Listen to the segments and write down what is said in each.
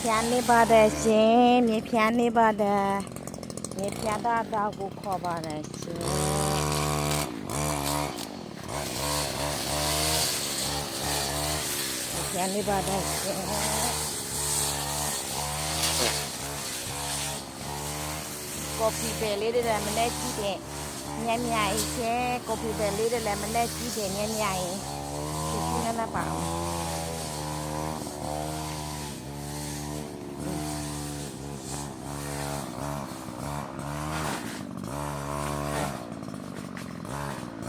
ဖြန်းနေပါတယ်ရှင်မြေဖြန်းနေပါတယ်မြေဖြန်းတာတော့ကိုခေါ်ပါတယ်ရှင်မြေဖြန်းနေပါတယ်ရှင်ကော်ဖီပဲလေးတွေလည်းမနေ့ကြည့်တဲ့ညံ့ညံ့အရှင်ကော်ဖီပဲလေးတွေလည်းမနေ့ကြည့်တဲ့ညံ့ညံ့ရင်ဒီနေ့လည်းပါအောင်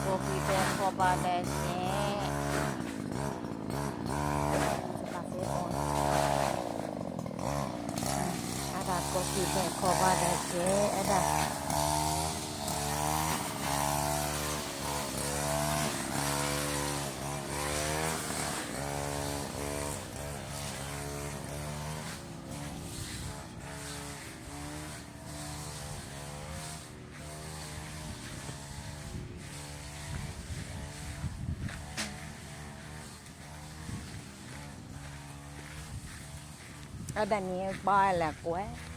ကိုဖီ ပဲခေါ်ပါတယ်ရှင်ပါစေအောင်အဲ့ဒါကိုဖီပဲခေါ်ပါတယ် ရှင်အဲ့ဒါအဲ့ဒါ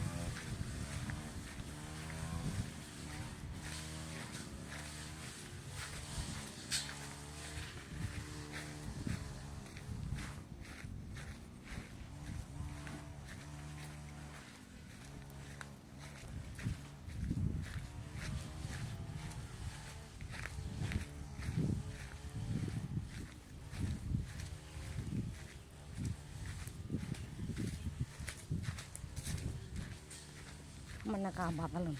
మన కాబాలు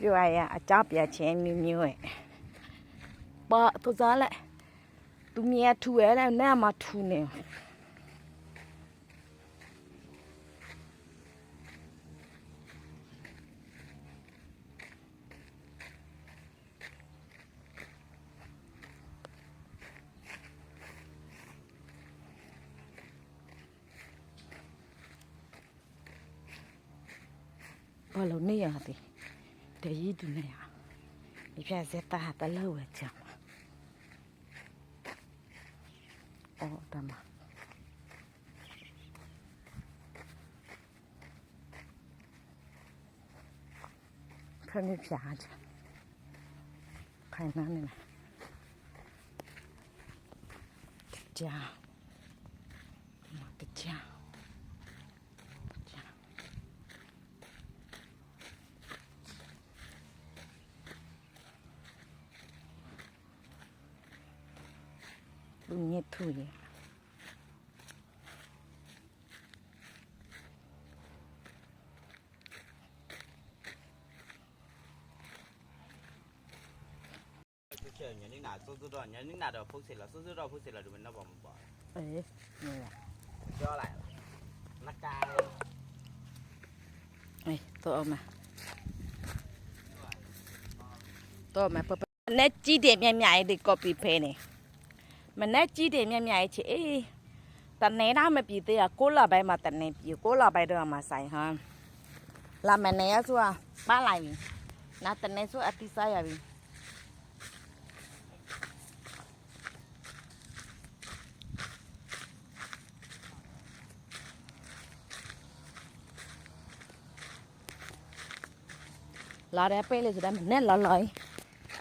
biểu ai à cháu biểu chén miêu miêu ấy bà tôi ra lại tôi mía thu ấy là nè mà thu nè ว่าเราเนี่ยสิแต่ยี่ดูเนี่ยอีพี่เซตาตะเล่าจังโอ้ตามาข้าไม่พี่อาจ้ะใครนั่นเนี่ยจ้า nie czuje. chờ nhà nước nào số số đó nhà nước nào đó phúc là số số đó phúc là tụi mình nó bỏ bỏ ấy nghe là do lại này tôi ôm mà tôi mà nét copy paste မပပနဲ့ကြည့်တယ်မြမြရေးဒီ copy ဖဲနေမနဲ့ကြည့်တယ်မြမြရေးချေအေးတနေသားမပြည်သေးရကိုလာပိုင်းမှာတနေပြည်ကိုလာပိုင်းတော့မှာဆိုင်ဟမ်လာမနေရဆိုတာပါလိုက်ပြီနာတနေဆိုအတိစားရပြီလာတယ်ပဲလေဆိုတော့မနဲ့လာလိုက်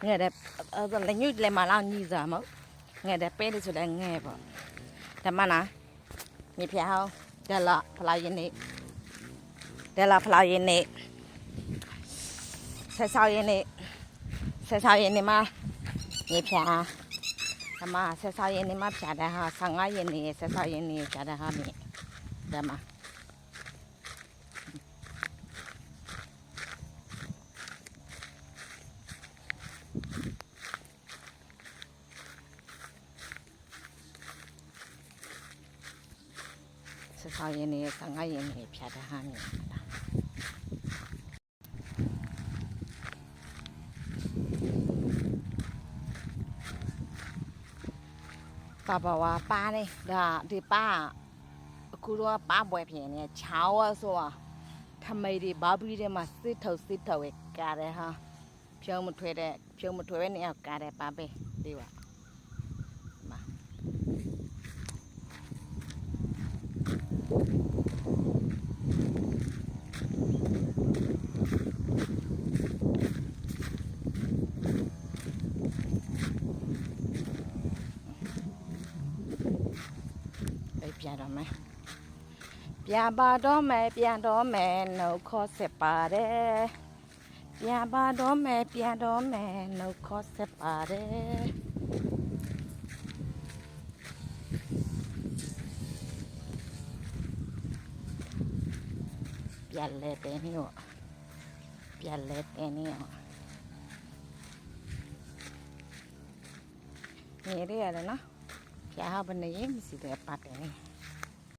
ငဲ့တယ်အဲ့လည်းညွတ်လည်းမလောက်ညီစားမဟုတ် ငဲ့တယ်ပဲလေဆိုတော့ငဲ့ပေါ့ဓမ္မနာမြေဖျားဟောင်းဒလာဖလာရင်နေဒလာဖလာရင်နေဆက်ဆောက်ရင်နေဆက်ဆောက်ရင်နေမှာမြေဖျားဓမ္မဆက်ဆောက်ရင်နေမှာဖြာတဲ့ဟာ15ရင်နေဆက်ဆောက်ရင်နေဖြာတဲ့ဟာမြေဓမ္မ ဆက်ဆောင်ရင်းနေ15ရင်းနေဖြတ်တဲ့ဟာမျိုးလားပါပါဝါပါနေဒါဒီပါအခုတော့ပါပွဲဖြစ်နေချောင်းอ่ะဆိုတာထမိတ်တွေဘာဘူးတွေမှာစစ်ထုတ်စစ်ထုတ်ပဲကားတယ်ဟာဖြုံးမထွဲတဲ့ဖြုံးမထွဲပဲနေအောင်ကားတယ်ပါပဲဒီပါမှာ ပြန်တော့မယ်ပြန်ပါတော့မယ်ပြန်တော့မယ်နှုတ်ခေါ်ဆက်ပါတယ်ပြန်ပါတော့မယ်ပြန်တော့မယ်နှုတ်ခေါ်ဆက်ပါတယ် ပြန်လဲတဲ့นี่ရောပြန်လဲတဲ့นี่ရောနေ